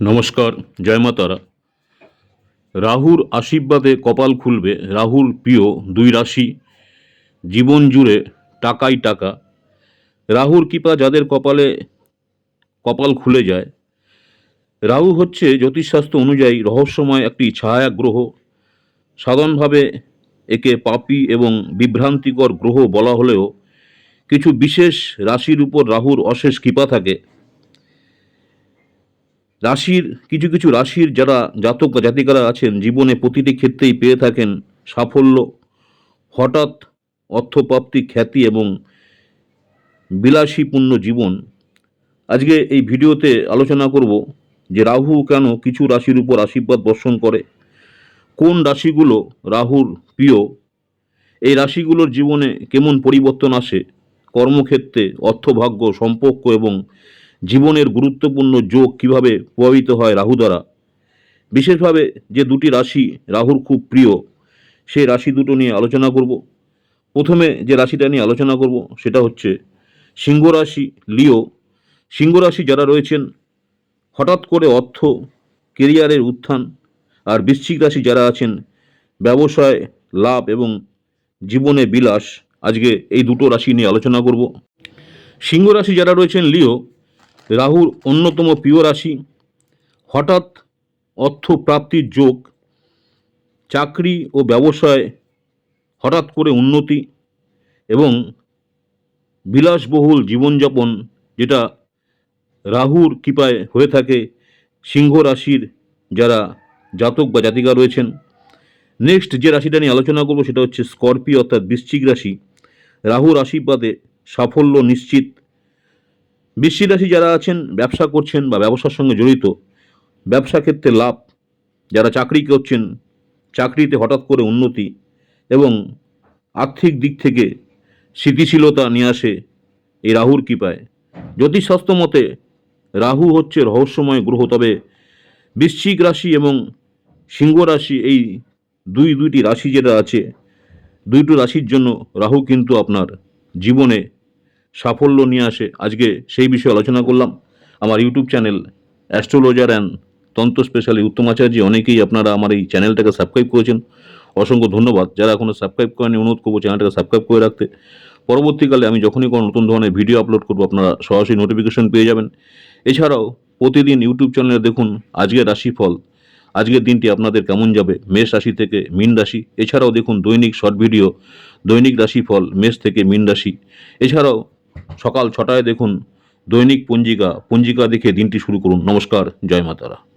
নমস্কার, জয় মা তারা। রাহুর আশীর্বাদে কপাল খুলবে রাহুর প্রিয় দুই রাশি। জীবন জুড়ে টাকাই টাকা। রাহুর কৃপা যাদের কপালে কপাল খুলে যায়। রাহু হচ্ছে জ্যোতিষশাস্ত্র অনুযায়ী রহস্যময় একটি ছায়া গ্রহ সাধারণভাবে একে পাপি এবং বিভ্রান্তিকর গ্রহ বলা হলেও কিছু বিশেষ রাশির উপর রাহুর অশেষ কৃপা থাকে। রাশির, কিছু কিছু রাশির যারা জাতক বা জাতিকারা আছেন, জীবনে প্রতিটি ক্ষেত্রেই পেয়ে থাকেন সাফল্য। হঠাৎ অর্থপ্রাপ্তি, খ্যাতি এবং বিলাসীপূর্ণ জীবন। আজকে এই ভিডিওতে আলোচনা করব যে রাহু কেন কিছু রাশির উপর আশীর্বাদ বর্ষণ করে। কোন রাশিগুলো রাহুর প্রিয়? এই রাশিগুলোর জীবনে কেমন পরিবর্তন আসে? কর্মক্ষেত্রে অর্থভাগ্য, সম্পর্ক এবং জীবনের গুরুত্বপূর্ণ যোগ কীভাবে প্রভাবিত হয় রাহু দ্বারা? বিশেষভাবে যে দুটি রাশি রাহুর খুব প্রিয়, সেই রাশি দুটো নিয়ে আলোচনা করব। প্রথমে যে রাশিটা নিয়ে আলোচনা করব, সেটা হচ্ছে সিংহ রাশি, লিও। সিংহ রাশি যারা রয়েছেন, হঠাৎ করে অর্থ, কেরিয়ারের উত্থান, আর বৃশ্চিক রাশি যারা আছেন, ব্যবসায় লাভ এবং জীবনে বিলাস, আজকে এই দুটো রাশি নিয়ে আলোচনা করব। সিংহ রাশি যারা রয়েছেন, লিও রাহুর অন্যতম প্রিয় রাশি। হঠাৎ অর্থ প্রাপ্তির যোগ, চাকরি ও ব্যবসায় হঠাৎ করে উন্নতি এবং বিলাসবহুল জীবনযাপন যেটা রাহুর কৃপায় হয়ে থাকে সিংহ রাশির যারা জাতক বা জাতিকা রয়েছেন। নেক্সট যে রাশিটা নিয়ে আলোচনা করব সেটা হচ্ছে স্করপিও অর্থাৎ বৃশ্চিক রাশি। রাহুর আশীর্বাদে সাফল্য নিশ্চিত বৃশ্চিক রাশি যারা আছেন, ব্যবসা করছেন বা ব্যবসার সঙ্গে জড়িত ব্যবসা ক্ষেত্রে লাভ, যারা চাকরি করছেন, চাকরিতে হঠাৎ করে উন্নতি এবং আর্থিক দিক থেকে স্থিতিশীলতা নিয়ে আসে এই রাহুর কৃপায়। জ্যোতিষশাস্ত্র মতে রাহু হচ্ছে রহস্যময় গ্রহ, তবে বৃশ্চিক রাশি এবং সিংহ রাশি এই দুই, দুইটি রাশি যেটা আছে, দুইটি রাশির জন্য রাহু কিন্তু আপনার জীবনে সাফল্য নিয়ে আসে। আজকে সেই বিষয়ে আলোচনা করলাম। আমার YouTube channel astrologer and Tantra specially Uttam Acharya, অনেকেই আপনারা আমার এই চ্যানেলটাকে সাবস্ক্রাইব করেছেন। অসংখ্য ধন্যবাদ। যারা এখনও সাবস্ক্রাইব করেনি অনুরোধ করব চ্যানেলটাকে সাবস্ক্রাইব করে রাখতে। পরবর্তীকালে আমি যখনই কোনো নতুন ধরনের ভিডিও আপলোড করব, আপনারা সরাসরি নোটিফিকেশন পেয়ে যাবেন। এছাড়াও প্রতিদিন ইউটিউব চ্যানেলে দেখুন আজকের রাশিফল। আজকের দিনটি আপনাদের কেমন যাবে? মেষ রাশি থেকে মীন রাশি। এছাড়াও দেখুন দৈনিক শর্ট ভিডিও, দৈনিক রাশিফল, মেষ থেকে মীন রাশি। এছাড়াও সকাল ছটায় দেখুন দৈনিক পঞ্জিকা পঞ্জিকা দেখে দিনটি শুরু করুন। নমস্কার জয় মাতারা।